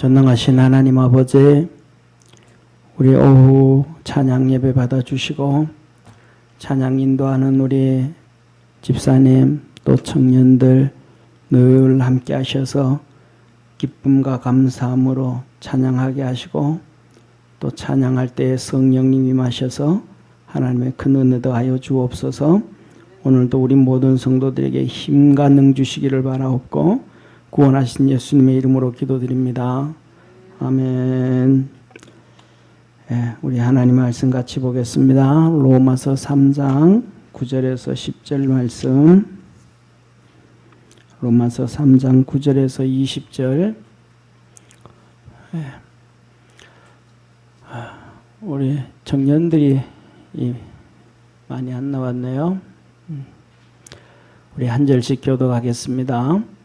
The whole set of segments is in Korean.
전능하신 하나님 아버지, 우리 오후 찬양 예배 받아주시고, 찬양 인도하는 우리 집사님, 또 청년들 늘 함께 하셔서 기쁨과 감사함으로 찬양하게 하시고, 또 찬양할 때에 성령님 임하셔서 하나님의 큰 은혜 더하여 주옵소서. 오늘도 우리 모든 성도들에게 힘과 능 주시기를 바라옵고 구원하신 예수님의 이름으로 기도드립니다. 아멘. 예, 우리 하나님 말씀 같이 보겠습니다. 로마서 3장 9절에서 10절 말씀. 로마서 3장 9절에서 20절. 예. 아, 우리 청년들이 이 많이 안 나왔네요. 음. 우리 한 절씩 교독하겠습니다.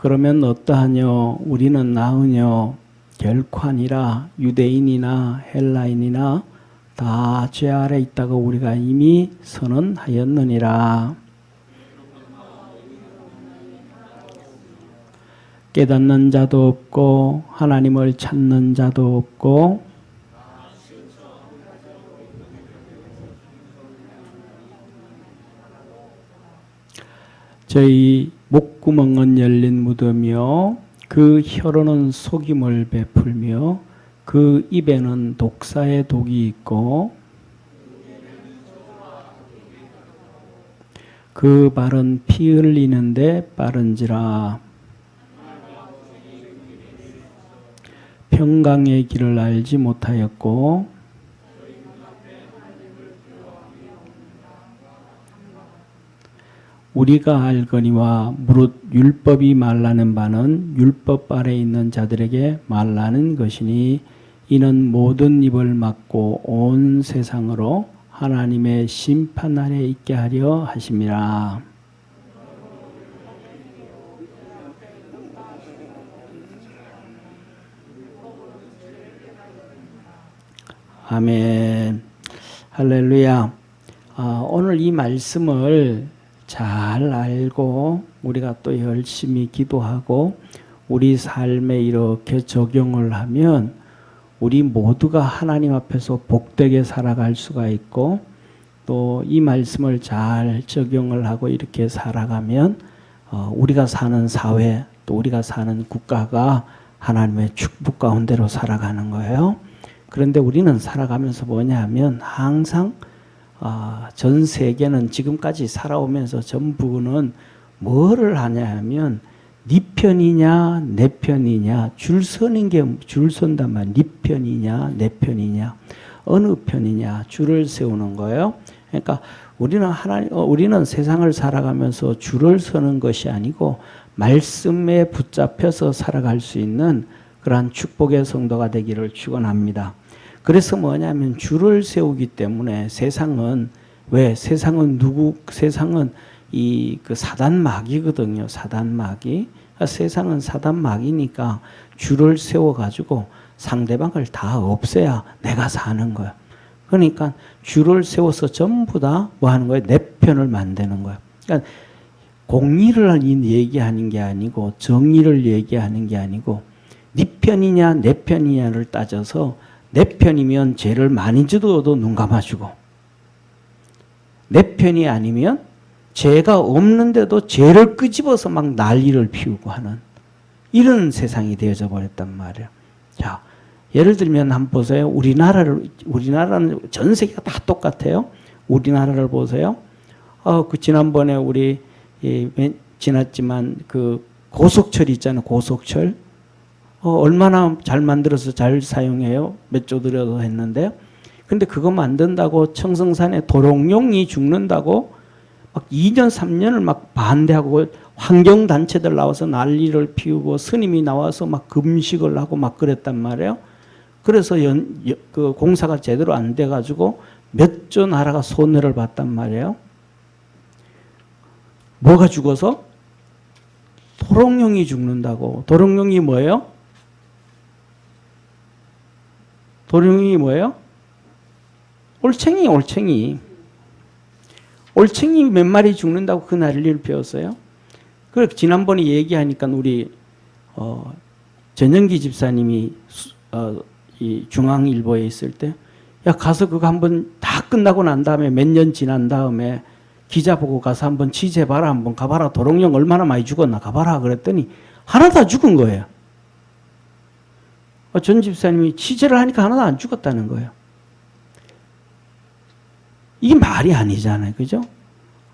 그러면 어떠하뇨? 우리는 나으뇨? 결코 아니라 유대인이나 헬라인이나 다 죄 아래 있다고 우리가 이미 선언하였느니라. 깨닫는 자도 없고 하나님을 찾는 자도 없고 저희 목구멍은 열린 무덤이요. 그 혀로는 속임을 베풀며 그 입에는 독사의 독이 있고 그 발은 피 흘리는데 빠른지라. 평강의 길을 알지 못하였고 우리가 알거니와 무릇 율법이 말라는 바는 율법 아래 있는 자들에게 말라는 것이니 이는 모든 입을 막고 온 세상으로 하나님의 심판 아래 있게 하려 하심이라. 아멘. 할렐루야. 아, 오늘 이 말씀을 잘 알고 우리가 또 열심히 기도하고 우리 삶에 이렇게 적용을 하면 우리 모두가 하나님 앞에서 복되게 살아갈 수가 있고 또 이 말씀을 잘 적용을 하고 이렇게 살아가면 어, 우리가 사는 사회 또 우리가 사는 국가가 하나님의 축복 가운데로 살아가는 거예요. 그런데 우리는 살아가면서 뭐냐 하면 항상 아, 전 세계는 지금까지 살아오면서 전부는 뭐를 하냐 하면 네 편이냐 내 편이냐 줄 서는 게 줄 선단 말네 편이냐 내 편이냐 어느 편이냐 줄을 세우는 거예요. 그러니까 우리는 하나님 어, 우리는 세상을 살아가면서 줄을 서는 것이 아니고 말씀에 붙잡혀서 살아갈 수 있는 그러한 축복의 성도가 되기를 축원합니다. 그래서 뭐냐면 줄을 세우기 때문에 세상은 왜 세상은 누구 세상은 이 그 사단 마귀거든요. 사단 마귀. 그러니까 세상은 사단 마귀니까 줄을 세워 가지고 상대방을 다 없애야 내가 사는 거야. 그러니까 줄을 세워서 전부 다 뭐 하는 거예요? 내 편을 만드는 거야. 그러니까 공의를 얘기하는 게 아니고 정의를 얘기하는 게 아니고 네 편이냐 내 편이냐를 따져서 내 편이면 죄를 많이 지어도 눈 감아주고 내 편이 아니면 죄가 없는데도 죄를 끄집어서 막 난리를 피우고 하는 이런 세상이 되어져 버렸단 말이야. 자, 예를 들면 한번 보세요. 우리나라를 우리나라는 전 세계가 다 똑같아요. 우리나라를 보세요. 어, 그 지난번에 우리 이, 지났지만 그 고속철 있잖아요. 고속철. 어, 얼마나 잘 만들어서 잘 사용해요. 몇 조 들여서 했는데요. 근데 그거 만든다고 청성산에 도롱뇽이 죽는다고 막 2년, 3년을 막 반대하고 환경단체들 나와서 난리를 피우고 스님이 나와서 막 금식을 하고 막 그랬단 말이에요. 그래서 연, 그 공사가 제대로 안 돼가지고 몇 조 나라가 손해를 봤단 말이에요. 뭐가 죽어서? 도롱뇽이 죽는다고. 도롱뇽이 뭐예요? 도룡이 뭐예요? 올챙이, 올챙이. 올챙이 몇 마리 죽는다고 그 난리를 피웠어요. 그 지난번에 얘기하니까 우리 어, 전영기 집사님이 수- 어, 이 중앙일보에 있을 때, 야 가서 그거 한번 다 끝나고 난 다음에 몇 년 지난 다음에 기자 보고 가서 한번 취재해봐라, 한번 가봐라. 도롱뇽 얼마나 많이 죽었나 가봐라. 그랬더니 하나도 안 죽은 거예요. 어, 전 집사님이 취재를 하니까 하나도 안 죽었다는 거예요. 이게 말이 아니잖아요. 그죠?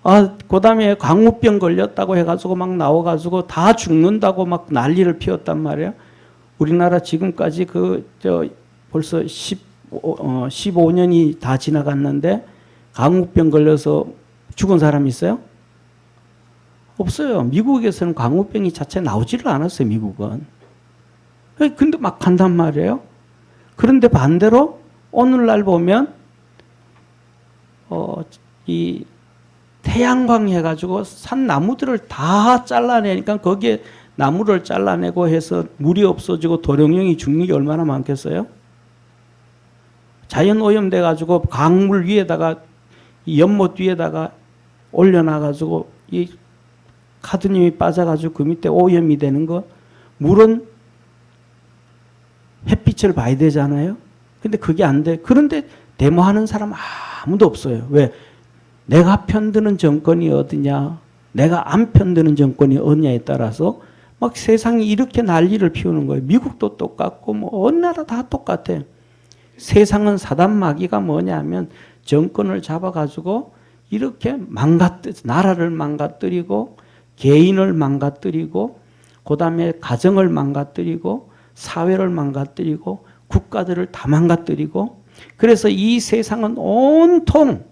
아, 그 다음에 광우병 걸렸다고 해가지고 막 나와가지고 다 죽는다고 막 난리를 피웠단 말이에요. 우리나라 지금까지 그, 저, 벌써 10, 어, 15년이 다 지나갔는데 광우병 걸려서 죽은 사람 있어요? 없어요. 미국에서는 광우병이 자체 나오지를 않았어요, 미국은. 에이, 근데 막 간단 말이에요. 그런데 반대로 오늘날 보면 어, 이 태양광 해가지고 산 나무들을 다 잘라내니까 거기에 나무를 잘라내고 해서 물이 없어지고 도룡령이 죽는 게 얼마나 많겠어요? 자연 오염돼 가지고 강물 위에다가 이 연못 위에다가 올려놔 가지고 이 카드뮴이 빠져 가지고 그 밑에 오염이 되는 거 물은 햇빛을 봐야 되잖아요. 근데 그게 안 돼. 그런데 데모하는 사람 아무도 없어요. 왜? 내가 편드는 정권이 어디냐, 내가 안 편드는 정권이 어디냐에 따라서 막 세상이 이렇게 난리를 피우는 거예요. 미국도 똑같고 뭐 어느 나라 다 똑같아. 세상은 사단 마귀가 뭐냐면 정권을 잡아가지고 이렇게 망가뜨 나라를 망가뜨리고 개인을 망가뜨리고 그다음에 가정을 망가뜨리고 사회를 망가뜨리고 국가들을 다 망가뜨리고 그래서 이 세상은 온통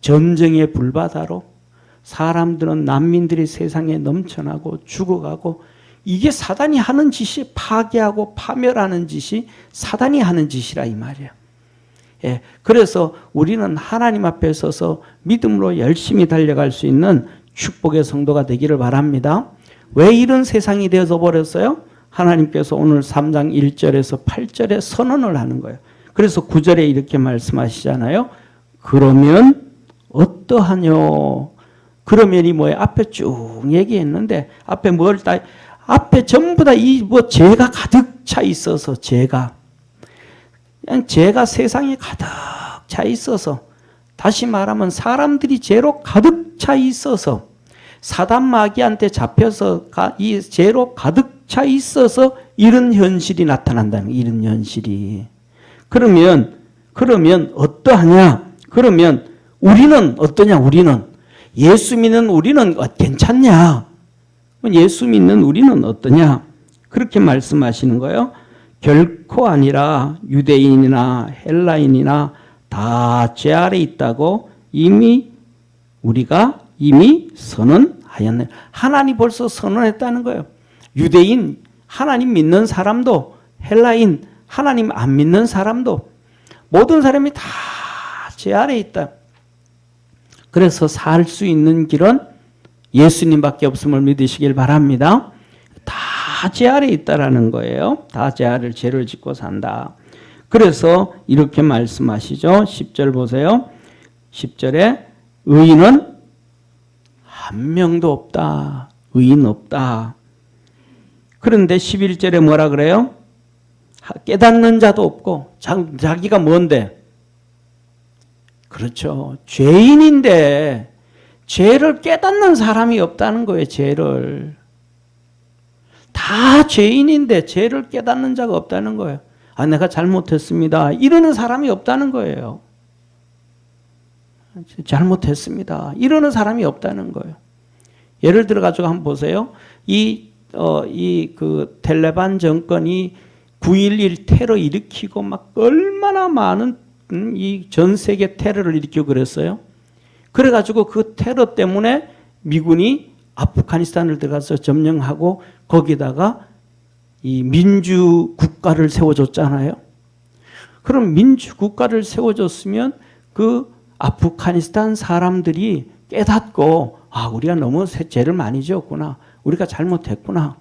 전쟁의 불바다로 사람들은 난민들이 세상에 넘쳐나고 죽어가고 이게 사단이 하는 짓이 파괴하고 파멸하는 짓이 사단이 하는 짓이라 이 말이야. 예, 그래서 우리는 하나님 앞에 서서 믿음으로 열심히 달려갈 수 있는 축복의 성도가 되기를 바랍니다. 왜 이런 세상이 되어서 버렸어요? 하나님께서 오늘 3장 1절에서 8절에 선언을 하는 거예요. 그래서 9절에 이렇게 말씀하시잖아요. 그러면 어떠하뇨? 그러면이 뭐예요? 앞에 쭉 얘기했는데 앞에 뭘다 앞에 전부 다 이 뭐 죄가 가득 차 있어서 죄가 그냥 죄가 세상에 가득 차 있어서 다시 말하면 사람들이 죄로 가득 차 있어서 사단 마귀한테 잡혀서 가- 이 죄로 가득 차 있어서 이런 현실이 나타난다는. 이런 현실이. 그러면 그러면 어떠하냐? 그러면 우리는 어떠냐? 우리는 예수 믿는 우리는 어, 괜찮냐? 예수 믿는 우리는 어떠냐? 그렇게 말씀하시는 거예요. 결코 아니라 유대인이나 헬라인이나 다 죄 아래 있다고 이미 우리가 이미 선언하였네. 하나님 벌써 선언했다는 거예요. 유대인, 하나님 믿는 사람도, 헬라인, 하나님 안 믿는 사람도, 모든 사람이 다죄 아래 있다. 그래서 살 수 있는 길은 예수님밖에 없음을 믿으시길 바랍니다. 다죄 아래 있다라는 거예요. 다죄 아래 죄를 짓고 산다. 그래서 이렇게 말씀하시죠. 10절 보세요. 10절에 의인은 한 명도 없다. 의인 없다. 그런데 11절에 뭐라 그래요? 깨닫는 자도 없고 자, 자기가 뭔데? 그렇죠. 죄인인데 죄를 깨닫는 사람이 없다는 거예요. 죄를. 다 죄인인데 죄를 깨닫는 자가 없다는 거예요. 아, 내가 잘못했습니다. 이러는 사람이 없다는 거예요. 잘못했습니다. 이러는 사람이 없다는 거예요. 예를 들어 가지고 한번 보세요. 이, 어, 이 그 텔레반 정권이 9.11 테러 일으키고 막 얼마나 많은 음, 이전 세계 테러를 일으키고 그랬어요. 그래가지고 그 테러 때문에 미군이 아프가니스탄을 들어가서 점령하고 거기다가 이 민주 국가를 세워줬잖아요. 그럼 민주 국가를 세워줬으면 그 아프가니스탄 사람들이 깨닫고 아 우리가 너무 세- 죄를 많이 지었구나. 우리가 잘못했구나.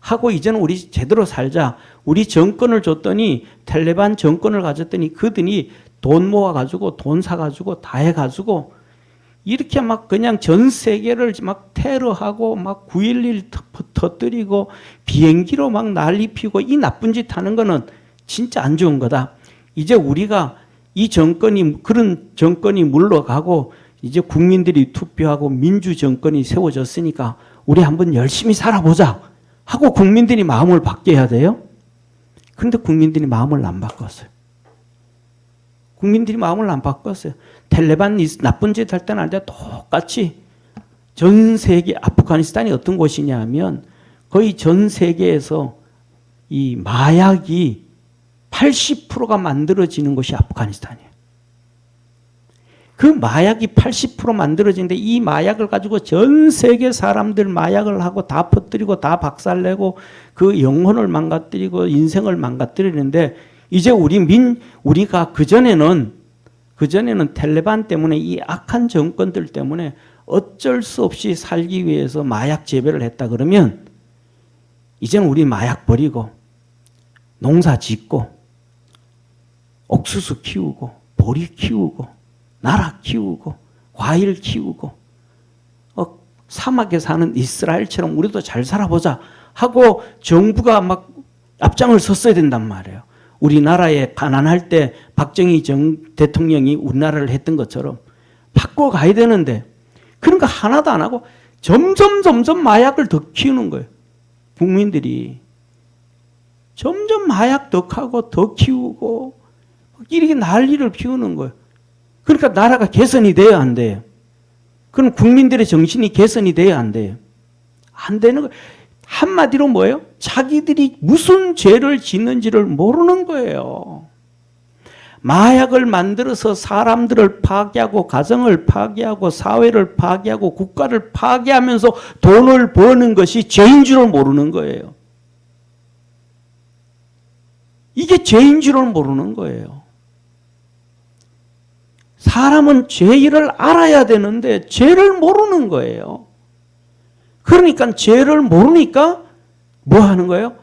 하고 이제는 우리 제대로 살자. 우리 정권을 줬더니 텔레반 정권을 가졌더니 그들이 돈 모아가지고 돈 사가지고 다 해가지고 이렇게 막 그냥 전 세계를 막 테러하고 막 9.11 터- 터뜨리고 비행기로 막 난리 피고 이 나쁜 짓 하는 거는 진짜 안 좋은 거다. 이제 우리가 이 정권이 그런 정권이 물러가고 이제 국민들이 투표하고 민주 정권이 세워졌으니까 우리 한번 열심히 살아보자 하고 국민들이 마음을 바뀌어야 돼요. 그런데 국민들이 마음을 안 바꿨어요. 국민들이 마음을 안 바꿨어요. 텔레반 이 나쁜 짓 할 때는 할때 똑같이 전 세계 아프가니스탄이 어떤 곳이냐 하면 거의 전 세계에서 이 마약이 80%가 만들어지는 곳이 아프가니스탄이에요. 그 마약이 80% 만들어지는데 이 마약을 가지고 전 세계 사람들 마약을 하고 다 퍼뜨리고 다 박살내고 그 영혼을 망가뜨리고 인생을 망가뜨리는데 이제 우리 민 우리가 그 전에는 그 전에는 텔레반 때문에 이 악한 정권들 때문에 어쩔 수 없이 살기 위해서 마약 재배를 했다 그러면 이제는 우리 마약 버리고 농사 짓고 옥수수 키우고 보리 키우고 나라 키우고 과일 키우고 어, 사막에 사는 이스라엘처럼 우리도 잘 살아보자 하고 정부가 막 앞장을 섰어야 된단 말이에요. 우리나라에 가난할 때 박정희 정 대통령이 우리나라를 했던 것처럼 바꿔 가야 되는데 거 하나도 안 하고 점점 점점 마약을 더 키우는 거예요. 국민들이 점점 마약 더 하고 더 키우고 이렇게 난리를 피우는 거예요. 그러니까 나라가 개선이 돼야 안 돼요. 그럼 국민들의 정신이 개선이 돼야 안 돼요. 안 되는 거예요. 한마디로 뭐예요? 자기들이 무슨 죄를 짓는지를 모르는 거예요. 마약을 만들어서 사람들을 파괴하고 가정을 파괴하고 사회를 파괴하고 국가를 파괴하면서 돈을 버는 것이 죄인 줄을 모르는 거예요. 이게 죄인 줄을 모르는 거예요. 사람은 죄를 알아야 되는데 죄를 모르는 거예요. 그러니까 죄를 모르니까 뭐 하는 거예요?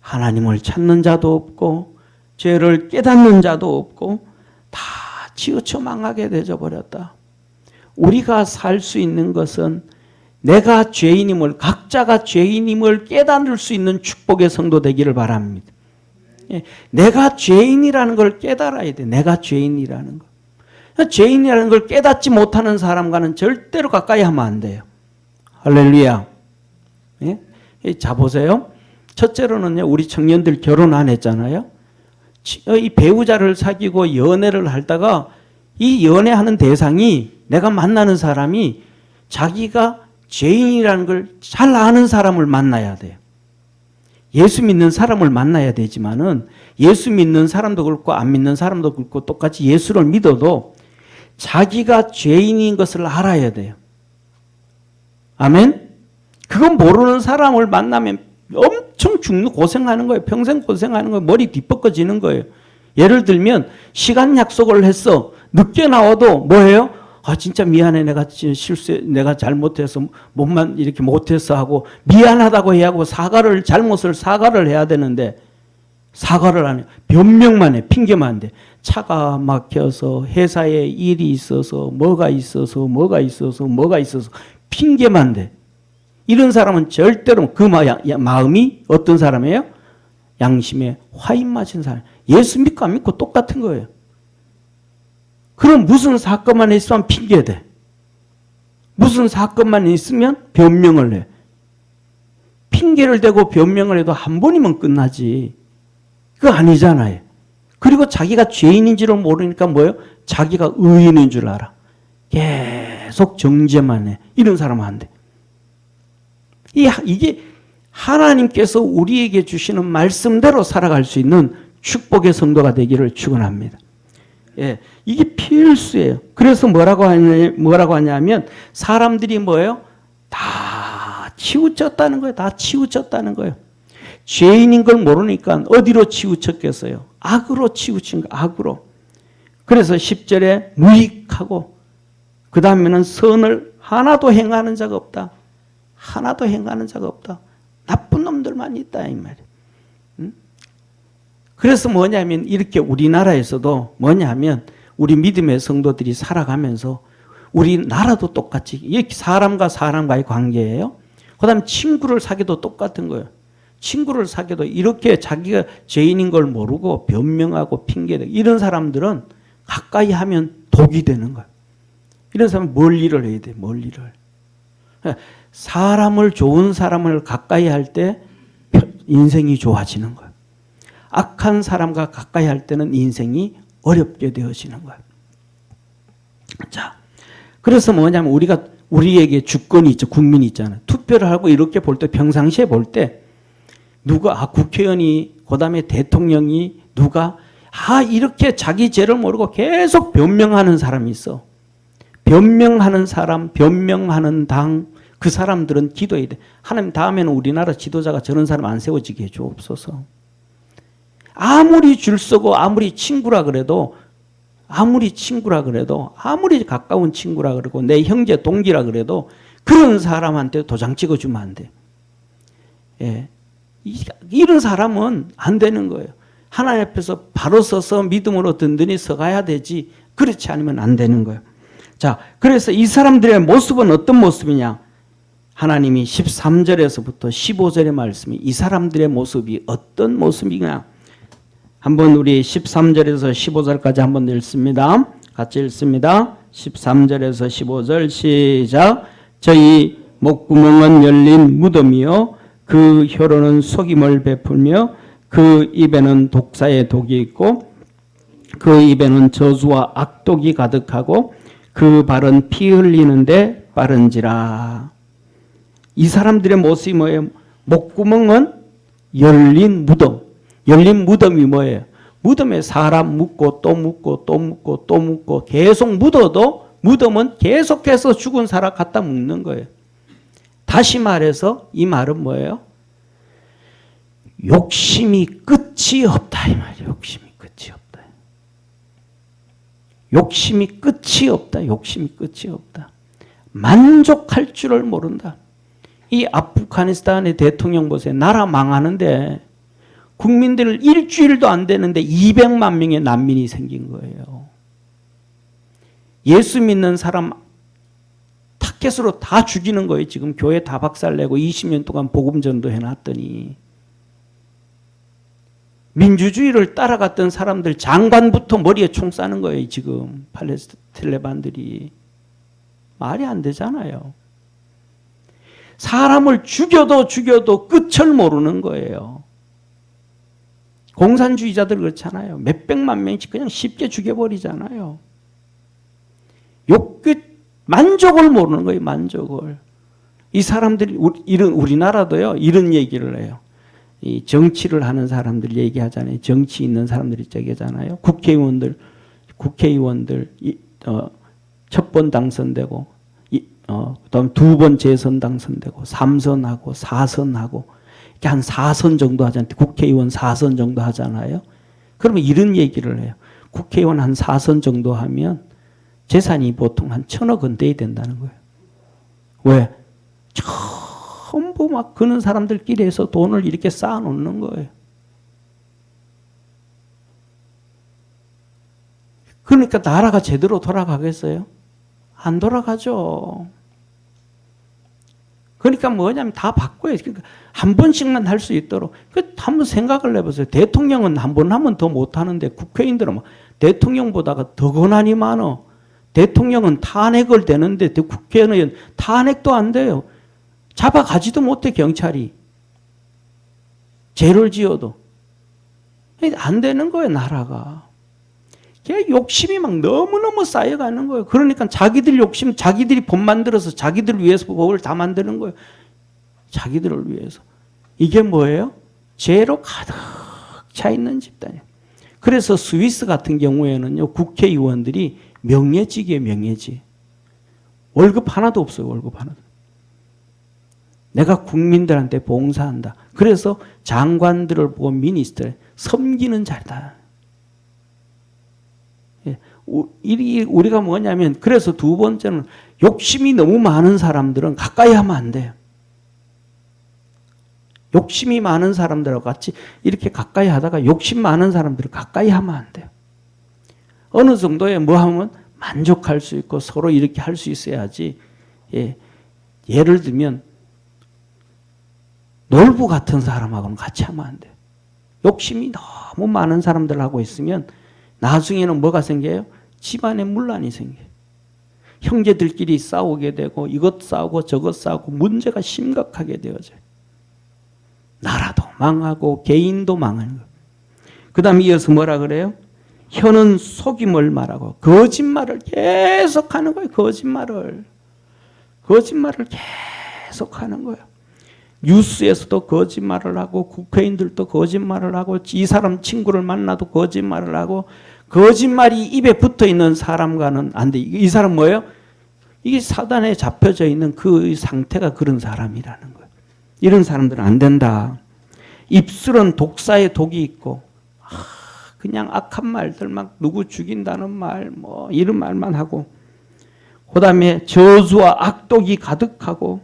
하나님을 찾는 자도 없고 죄를 깨닫는 자도 없고 다 치우쳐 망하게 되져 버렸다. 우리가 살 수 있는 것은 내가 죄인임을 각자가 죄인임을 깨닫을 수 있는 축복의 성도 되기를 바랍니다. 예, 내가 죄인이라는 걸 깨달아야 돼. 내가 죄인이라는 거. 죄인이라는 걸 깨닫지 못하는 사람과는 절대로 가까이 하면 안 돼요. 할렐루야. 예? 자 보세요. 첫째로는요, 우리 청년들 결혼 안 했잖아요. 어, 이 배우자를 사귀고 연애를 하다가 이 연애하는 대상이 내가 만나는 사람이 자기가 죄인이라는 걸 잘 아는 사람을 만나야 돼요. 예수 믿는 사람을 만나야 되지만은 예수 믿는 사람도 그렇고 안 믿는 사람도 그렇고 똑같이 예수를 믿어도 자기가 죄인인 것을 알아야 돼요. 아멘? 그건 모르는 사람을 만나면 엄청 죽는 고생하는 거예요. 평생 고생하는 거예요. 머리 뒤집어지는 거예요. 예를 들면 시간 약속을 했어. 늦게 나와도 뭐예요? 아 진짜 미안해 내가 실수 내가 잘못해서 몸만 이렇게 못해서 하고 미안하다고 해야 하고 사과를 잘못을 사과를 해야 되는데 사과를 안 해. 변명만 해. 핑계만 대. 차가 막혀서 회사에 일이 있어서 뭐가 있어서 뭐가 있어서 뭐가 있어서 핑계만 대. 이런 사람은 절대로 그 마 음이 어떤 사람이에요? 양심에 화인 맞은 사람. 예수 믿고 안 믿고 똑같은 거예요. 그럼 무슨 사건만 있으면 핑계대. 무슨 사건만 있으면 변명을 해. 핑계를 대고 변명을 해도 한 번이면 끝나지. 그거 아니잖아요. 그리고 자기가 죄인인 지를 모르니까 뭐예요? 자기가 의인인 줄 알아. 계속 정죄만 해. 이런 사람은 안 돼. 이, 이게 하나님께서 우리에게 주시는 말씀대로 살아갈 수 있는 축복의 성도가 되기를 축원합니다. 예, 이게 필수예요. 그래서 뭐라고 하냐, 뭐라고 하냐면 사람들이 뭐예요? 다 치우쳤다는 거예요. 다 치우쳤다는 거예요. 죄인인 걸 모르니까 어디로 치우쳤겠어요? 악으로 치우친 거, 악으로. 그래서 10절에 무익하고 그 다음에는 선을 하나도 행하는 자가 없다. 하나도 행하는 자가 없다. 나쁜 놈들만 있다 이 말이에요. 그래서 뭐냐면 이렇게 우리나라에서도 뭐냐면 우리 믿음의 성도들이 살아가면서 우리 나라도 똑같이 이 사람과 사람과의 관계예요. 그 다음 친구를 사귀도 똑같은 거예요. 친구를 사귀도 이렇게 자기가 죄인인 걸 모르고 변명하고 핑계대고 이런 사람들은 가까이 하면 독이 되는 거예요. 이런 사람은 멀리를 해야 돼. 멀리를. 사람을 좋은 사람을 가까이 할 때 인생이 좋아지는 거예요. 악한 사람과 가까이 할 때는 인생이 어렵게 되어지는 거예요. 자, 그래서 뭐냐면 우리가 우리에게 주권이 있죠. 국민이 있잖아요. 투표를 하고 이렇게 볼 때 평상시에 볼 때 누가 아 국회의원이 그다음에 대통령이 누가 아 이렇게 자기 죄를 모르고 계속 변명하는 사람이 있어. 변명하는 사람, 변명하는 당, 그 사람들은 기도해야 돼. 하나님 다음에는 우리나라 지도자가 저런 사람 안 세워지게 해주옵소서. 아무리 줄 서고 아무리 친구라 그래도 아무리 친구라 그래도 아무리 가까운 친구라 그러고 내 형제 동기라 그래도 그런 사람한테 도장 찍어주면 안 돼. 예. 이- 이런 사람은 안 되는 거예요. 하나님 앞에서 바로 서서 믿음으로 든든히 서가야 되지. 그렇지 않으면 안 되는 거예요. 자, 그래서 이 사람들의 모습은 어떤 모습이냐? 하나님이 13절에서부터 15절의 말씀이 이 사람들의 모습이 어떤 모습이냐? 한번 우리 13절에서 15절까지 한번 읽습니다. 같이 읽습니다. 13절에서 15절 시작. 저희 목구멍은 열린 무덤이요 그 혀로는 속임을 베풀며 그 입에는 독사의 독이 있고 그 입에는 저주와 악독이 가득하고 그 발은 피 흘리는데 빠른지라. 이 사람들의 모습이 뭐예요? 목구멍은 열린 무덤. 열린 무덤이 뭐예요? 무덤에 사람 묻고 또 묻고 또 묻고 또 묻고 계속 묻어도 무덤은 계속해서 죽은 사람 갖다 묻는 거예요. 다시 말해서 이 말은 뭐예요? 욕심이 끝이 없다 이 말이에요. 욕심이 끝이 없다. 욕심이 끝이 없다. 욕심이 끝이 없다. 만족할 줄을 모른다. 이 아프가니스탄의 대통령 보세요. 나라 망하는데 국민들 일주일도 안 되는데 200만 명의 난민이 생긴 거예요. 예수 믿는 사람 타켓으로 다 죽이는 거예요. 지금 교회 다 박살내고 20년 동안 복음 전도 해 놨더니 민주주의를 따라갔던 사람들 장관부터 머리에 총 쏴는 거예요. 지금 팔레스텔레반들이 말이 안 되잖아요. 사람을 죽여도 죽여도 끝을 모르는 거예요. 공산주의자들 그렇잖아요. 몇백만 명씩 그냥 쉽게 죽여버리잖아요. 욕 끝 만족을 모르는 거예요. 만족을. 이 사람들이 이런 우리나라도요. 이런 얘기를 해요. 이 정치를 하는 사람들 얘기하잖아요. 정치 있는 사람들이 저기잖아요. 국회의원들 국회의원들 어, 첫 번 당선되고 이, 어, 그 다음 두 번 재선 당선되고 삼선하고 사선하고 이렇게 한 4선 정도 하잖아요. 국회의원 4선 정도 하잖아요. 그러면 이런 얘기를 해요. 국회의원 한 4선 정도 하면 재산이 보통 한 천억 원 돼야 된다는 거예요. 왜? 전부 막 그는 사람들끼리 해서 돈을 이렇게 쌓아 놓는 거예요. 그러니까 나라가 제대로 돌아가겠어요? 안 돌아가죠. 그러니까 뭐냐면 다 바꿔야 그러니까 한 번씩만 할 수 있도록 그 한번 생각을 해보세요. 대통령은 한 번 하면 더 못하는데 국회의원들은 뭐 대통령보다가 더 권한이 많어. 대통령은 탄핵을 되는데 국회의원 탄핵도 안 돼요. 잡아가지도 못해 경찰이. 죄를 지어도. 안 되는 거예요 나라가. 걔 욕심이 막 너무너무 쌓여가는 거예요. 그러니까 자기들 욕심, 자기들이 법 만들어서 자기들을 위해서 법을 다 만드는 거예요. 자기들을 위해서. 이게 뭐예요? 죄로 가득 차 있는 집단이에요. 그래서 스위스 같은 경우에는요, 국회의원들이 명예직이에요, 명예직. 월급 하나도 없어요, 월급 하나도. 내가 국민들한테 봉사한다. 그래서 장관들을 보고 미니스트를 섬기는 자리다. 예, 우리가 뭐냐면 그래서 두 번째는 욕심이 너무 많은 사람들은 가까이 하면 안 돼요. 욕심이 많은 사람들하고 같이 이렇게 가까이 하다가 욕심 많은 사람들을 가까이 하면 안 돼요. 어느 정도에 뭐 하면 만족할 수 있고 서로 이렇게 할 수 있어야지. 예. 예를 들면 놀부 같은 사람하고는 같이 하면 안 돼요. 욕심이 너무 많은 사람들하고 있으면 나중에는 뭐가 생겨요? 집안에 문란이 생겨요. 형제들끼리 싸우게 되고 이것 싸우고 저것 싸우고 문제가 심각하게 되어져요. 나라도 망하고 개인도 망하는 거예요. 그 다음에 이어서 뭐라 그래요? 혀는 속임을 말하고 거짓말을 계속 하는 거예요. 거짓말을. 거짓말을 계속 하는 거예요. 뉴스에서도 거짓말을 하고 국회의원들도 거짓말을 하고 이 사람 친구를 만나도 거짓말을 하고 거짓말이 입에 붙어 있는 사람과는 안 돼. 이 사람 뭐예요? 이게 사단에 잡혀져 있는 그 상태가 그런 사람이라는 거예요. 이런 사람들은 안 된다. 입술은 독사의 독이 있고 아, 그냥 악한 말들 막 누구 죽인다는 말 뭐 이런 말만 하고 그다음에 저주와 악독이 가득하고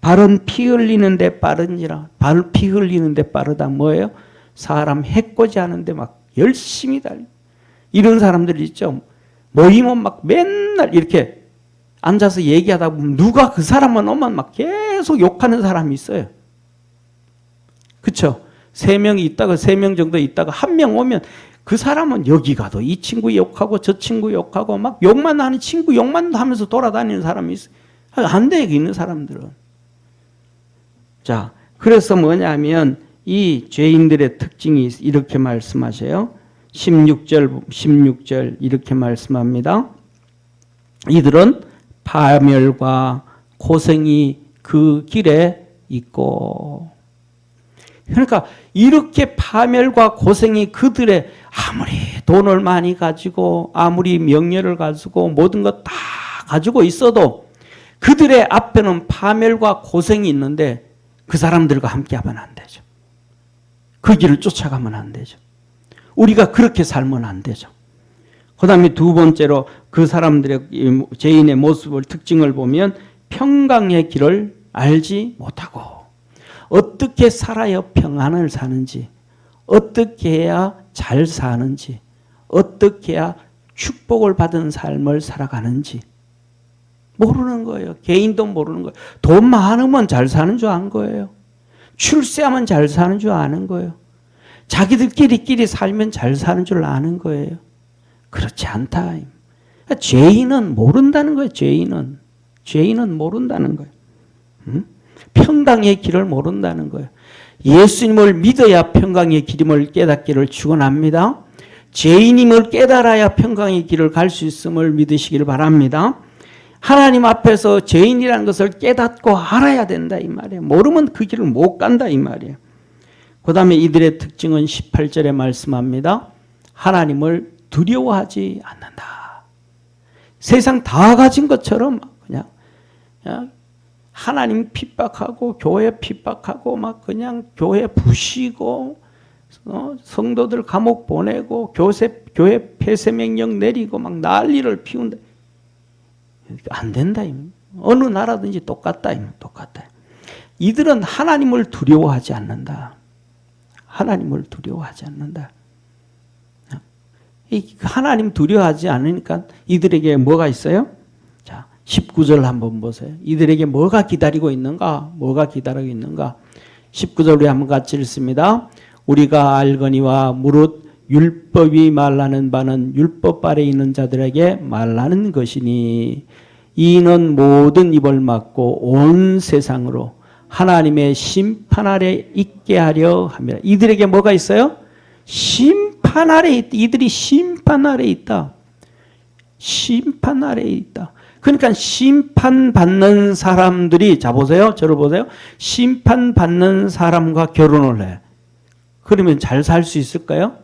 발은 피 흘리는데 빠른지라 발 피 흘리는데 빠르다 뭐예요? 사람 해코지 하는데 막 열심히 달리 이런 사람들 있죠. 모이면 막 맨날 이렇게 앉아서 얘기하다 보면 누가 그 사람만 오면 막 계속 욕하는 사람이 있어요. 그쵸? 세 명이 있다가 세 명 정도 있다가 한 명 오면 그 사람은 여기 가도 이 친구 욕하고 저 친구 욕하고 막 욕만 하는 친구 욕만 하면서 돌아다니는 사람이 있어요. 안 돼, 있는 사람들은. 자, 그래서 뭐냐면 이 죄인들의 특징이 이렇게 말씀하세요. 16절, 16절 이렇게 말씀합니다. 이들은 파멸과 고생이 그 길에 있고 그러니까 이렇게 파멸과 고생이 그들의 아무리 돈을 많이 가지고 아무리 명예를 가지고 모든 것 다 가지고 있어도 그들의 앞에는 파멸과 고생이 있는데 그 사람들과 함께 하면 안 되죠. 그 길을 쫓아가면 안 되죠. 우리가 그렇게 살면 안 되죠. 그 다음에 두 번째로 그 사람들의 죄인의 모습을 특징을 보면 평강의 길을 알지 못하고 어떻게 살아야 평안을 사는지 어떻게 해야 잘 사는지 어떻게 해야 축복을 받은 삶을 살아가는지 모르는 거예요. 개인도 모르는 거예요. 돈 많으면 잘 사는 줄 아는 거예요. 출세하면 잘 사는 줄 아는 거예요. 자기들끼리끼리 살면 잘 사는 줄 아는 거예요. 그렇지 않다. 죄인은 모른다는 거예요. 죄인은 죄인은 모른다는 거예요. 응? 평강의 길을 모른다는 거예요. 예수님을 믿어야 평강의 길임을 깨닫기를 축원합니다. 죄인임을 깨달아야 평강의 길을 갈 수 있음을 믿으시기를 바랍니다. 하나님 앞에서 죄인이라는 것을 깨닫고 알아야 된다 이 말이에요. 모르면 그 길을 못 간다 이 말이에요. 그 다음에 이들의 특징은 18절에 말씀합니다. 하나님을 두려워하지 않는다. 세상 다 가진 것처럼 그냥 하나님 핍박하고 교회 핍박하고 막 그냥 교회 부시고 어, 성도들 감옥 보내고 교세, 교회 폐쇄 명령 내리고 막 난리를 피운다. 안 된다. 어느 나라든지 똑같다. 똑같다. 이들은 하나님을 두려워하지 않는다. 하나님을 두려워하지 않는다. 하나님 두려워하지 않으니까 이들에게 뭐가 있어요? 19절 한번 보세요. 이들에게 뭐가 기다리고 있는가? 뭐가 기다리고 있는가? 19절 우리 한번 같이 읽습니다. 우리가 알거니와 무릇 율법이 말하는 바는 율법 아래 있는 자들에게 말하는 것이니 이는 모든 입을 막고 온 세상으로 하나님의 심판 아래 있게 하려 합니다. 이들에게 뭐가 있어요? 심판 아래 있다. 이들이 심판 아래 있다. 심판 아래 있다. 그러니까 심판받는 사람들이 자 보세요. 저를 보세요. 심판받는 사람과 결혼을 해. 그러면 잘 살 수 있을까요?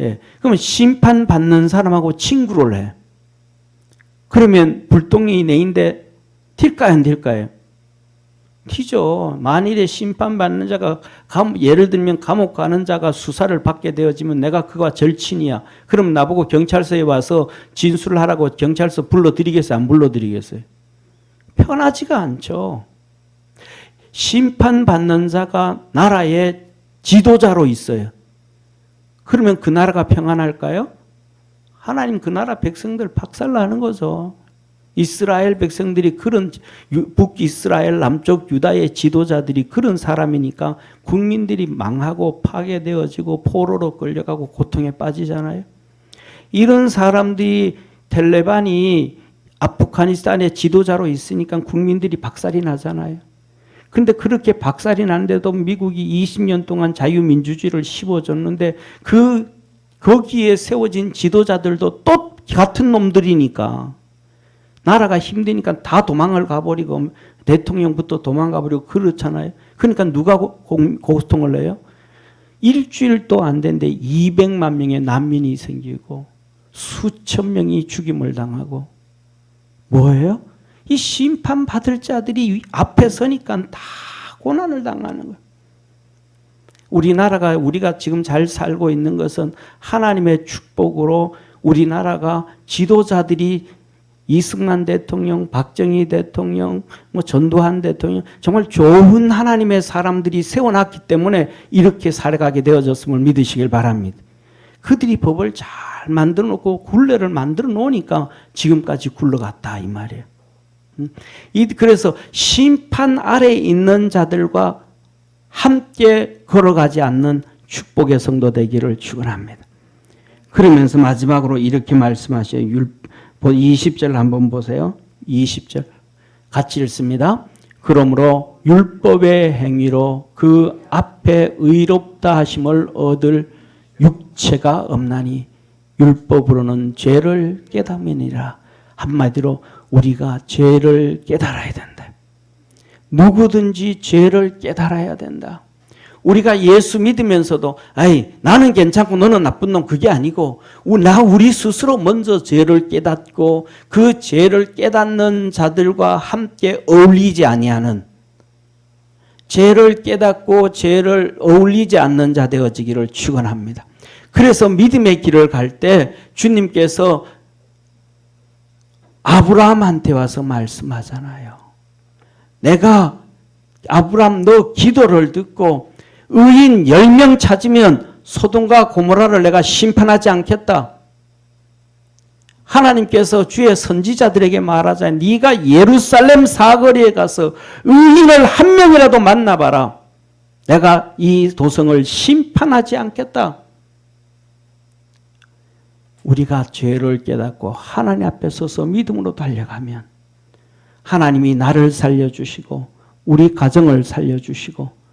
예. 그러면 심판받는 사람하고 친구를 해. 그러면 불똥이 내인데 튈까요, 안 튈까요? 튀죠. 만일에 심판받는 자가 감, 예를 들면 감옥 가는 자가 수사를 받게 되어지면 내가 그가 절친이야. 그럼 나보고 경찰서에 와서 진술을 하라고 경찰서 불러드리겠어요? 안 불러드리겠어요? 편하지가 않죠. 심판받는 자가 나라의 지도자로 있어요. 그러면 그 나라가 평안할까요? 하나님 그 나라 백성들 박살나는 거죠. 이스라엘 백성들이 그런 유- 북이스라엘 남쪽 유다의 지도자들이 그런 사람이니까 국민들이 망하고 파괴되어지고 포로로 끌려가고 고통에 빠지잖아요. 이런 사람들이 텔레반이 아프가니스탄의 지도자로 있으니까 국민들이 박살이 나잖아요. 근데 그렇게 박살이 난데도 미국이 20년 동안 자유민주주의를 씹어줬는데 그 거기에 세워진 지도자들도 또 같은 놈들이니까 나라가 힘드니까 다 도망을 가버리고 대통령부터 도망가 버리고 그렇잖아요. 그러니까 누가 고- 고- 고통을 내요? 일주일도 안 된데 200만 명의 난민이 생기고 수천 명이 죽임을 당하고 뭐예요? 이 심판 받을 자들이 앞에 서니까 다 고난을 당하는 거예요. 우리나라가 우리가 지금 잘 살고 있는 것은 하나님의 축복으로 우리나라가 지도자들이 이승만 대통령, 박정희 대통령, 뭐 전두환 대통령 정말 좋은 하나님의 사람들이 세워놨기 때문에 이렇게 살아가게 되어졌음을 믿으시길 바랍니다. 그들이 법을 잘 만들어 놓고 굴레를 만들어 놓으니까 지금까지 굴러갔다 이 말이에요. 음. 이 그래서 심판 아래 있는 자들과 함께 걸어가지 않는 축복의 성도 되기를 축원합니다. 그러면서 마지막으로 이렇게 말씀하셔요. 율 20절 한번 보세요. 20절 같이 읽습니다. 그러므로 율법의 행위로 그 앞에 의롭다 하심을 얻을 육체가 없나니 율법으로는 죄를 깨닫느니라. 한마디로 우리가 죄를 깨달아야 된다. 누구든지 죄를 깨달아야 된다. 우리가 예수 믿으면서도 아이 나는 괜찮고 너는 나쁜 놈 그게 아니고 우- 나 우리 스스로 먼저 죄를 깨닫고 그 죄를 깨닫는 자들과 함께 어울리지 아니하는 죄를 깨닫고 죄를 어울리지 않는 자 되어지기를 축원합니다. 그래서 믿음의 길을 갈 때 주님께서 아브라함한테 와서 말씀하잖아요. 내가 아브라함 너 기도를 듣고 의인 10명 찾으면 소돔과 고모라를 내가 심판하지 않겠다. 하나님께서 주의 선지자들에게 말하자 네가 예루살렘 사거리에 가서 의인을 한 명이라도 만나봐라. 내가 이 도성을 심판하지 않겠다. 우리가 죄를 깨닫고 하나님 앞에 서서 믿음으로 달려가면 하나님이 나를 살려주시고 우리 가정을 살려주시고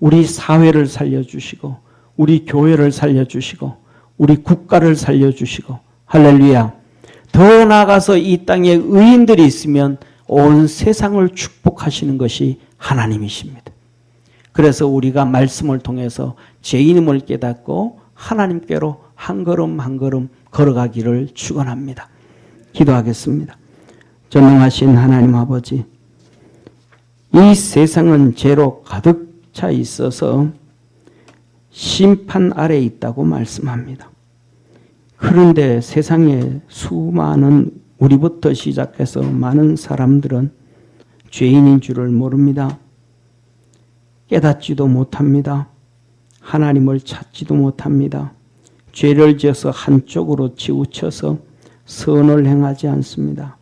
우리 사회를 살려주시고 우리 교회를 살려주시고 우리 국가를 살려주시고 할렐루야 더 나아가서 이 땅에 의인들이 있으면 온 세상을 축복하시는 것이 하나님이십니다. 그래서 우리가 말씀을 통해서 죄인임을 깨닫고 하나님께로 한 걸음 한 걸음 걸어가기를 축원합니다. 기도하겠습니다. 전능하신 하나님 아버지, 이 세상은 죄로 가득 차 있어서 심판 아래 있다고 말씀합니다. 그런데 세상에 수많은 우리부터 시작해서 많은 사람들은 죄인인 줄을 모릅니다. 깨닫지도 못합니다. 하나님을 찾지도 못합니다. 죄를 지어서 한쪽으로 치우쳐서 선을 행하지 않습니다.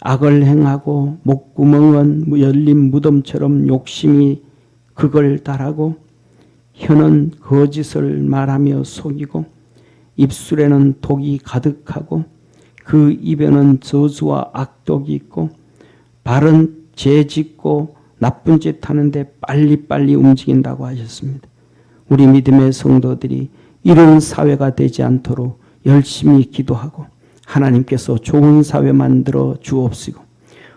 악을 행하고 목구멍은 열린 무덤처럼 욕심이 그걸 따라고 혀는 거짓을 말하며 속이고 입술에는 독이 가득하고 그 입에는 저주와 악독이 있고 발은 죄 짓고 나쁜 짓 하는데 빨리빨리 움직인다고 하셨습니다. 우리 믿음의 성도들이 이런 사회가 되지 않도록 열심히 기도하고 하나님께서 좋은 사회 만들어 주옵시고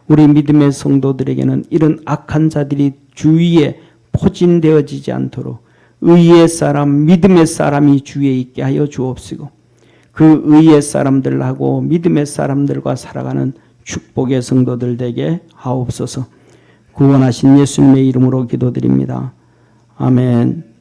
우리 믿음의 성도들에게는 이런 악한 자들이 주위에 포진되어지지 않도록 의의 사람, 믿음의 사람이 주위에 있게 하여 주옵시고 그 의의 사람들하고 믿음의 사람들과 살아가는 축복의 성도들 되게 하옵소서 구원하신 예수님의 이름으로 기도드립니다. 아멘.